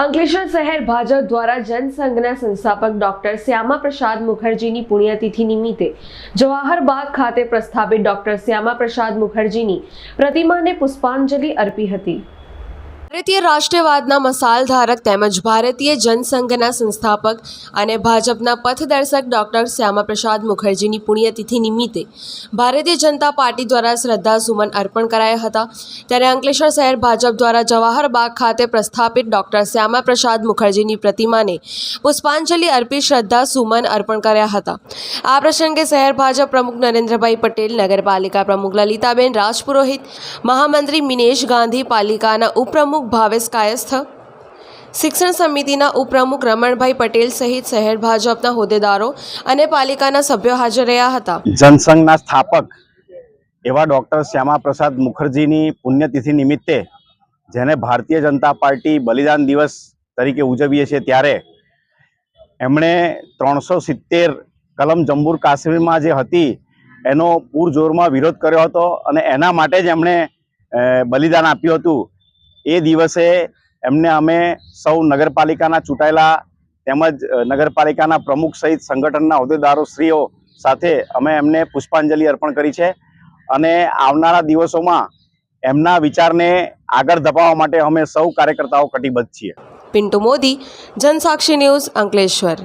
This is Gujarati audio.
અંકલેશ્વર શહેર ભાજપ દ્વારા જનસંઘના સંસ્થાપક ડોક્ટર શ્યામા પ્રસાદ મુખર્જીની પુણ્યતિથિ નિમિત્તે જવાહરબાગ ખાતે પ્રસ્થાપિત ડોક્ટર શ્યામા પ્રસાદ મુખર્જીની પ્રતિમાને પુષ્પાંજલિ અર્પી હતી. ભારતીય રાષ્ટ્રવાદના મસાલ ધારક તેમજ ભારતીય જનસંઘના સંસ્થાપક અને ભાજપના પથદર્શક ડોક્ટર શ્યામાપ્રસાદ મુખર્જીની પુણ્યતિથિ નિમિત્તે ભારતીય જનતા પાર્ટી દ્વારા શ્રદ્ધાસુમન અર્પણ કરાયા હતા. ત્યારે અંકલેશ્વર શહેર ભાજપ દ્વારા જવાહરબાગ ખાતે પ્રસ્થાપિત ડોક્ટર શ્યામાપ્રસાદ મુખર્જીની પ્રતિમાને પુષ્પાંજલિ અર્પી શ્રદ્ધાસુમન અર્પણ કર્યા હતા. આ પ્રસંગે શહેર ભાજપ પ્રમુખ નરેન્દ્રભાઈ પટેલ, નગરપાલિકા પ્રમુખ લલિતાબેન રાજપુરોહિત, મહામંત્રી મિનેશ ગાંધી, પાલિકાના ઉપપ્રમુખ ભાવેશ કાયસ્થ શિક્ષણ સમિતિના ઉપપ્રમુખ રમણભાઈ પટેલ સહિત શહેર ભાજપના હોદ્દેદારો અને પાલિકાના સભ્યો હાજર રહ્યા હતા. જનસંઘના સ્થાપક એવા ડૉક્ટર શ્યામાપ્રસાદ મુખર્જીની પુણ્યતિથિ નિમિત્તે જેને ભારતીય જનતા પાર્ટી બલિદાન દિવસ તરીકે ઉજવીએ છીએ ત્યારે એમણે ત્રણસો સિત્તેર કલમ જમ્મુ કાશ્મીરમાં જે હતી એનો પૂરજોરમાં વિરોધ કર્યો હતો અને એના માટે જ એમણે બલિદાન આપ્યું હતું. એ દિવસે એમને અમે સૌ નગરપાલિકાના ચૂંટાયેલા તેમજ નગરપાલિકાના પ્રમુખ સહિત સંગઠનના હોદ્દેદારો શ્રીઓ સાથે અમે એમને પુષ્પાંજલિ અર્પણ કરી છે. અને આવનારા દિવસોમાં એમના વિચારને આગળ ધપાવવા માટે અમે સૌ કાર્યકર્તાઓ કટિબદ્ધ છીએ. પિન્ટુ મોદી, જનસાક્ષી ન્યૂઝ અંકલેશ્વર.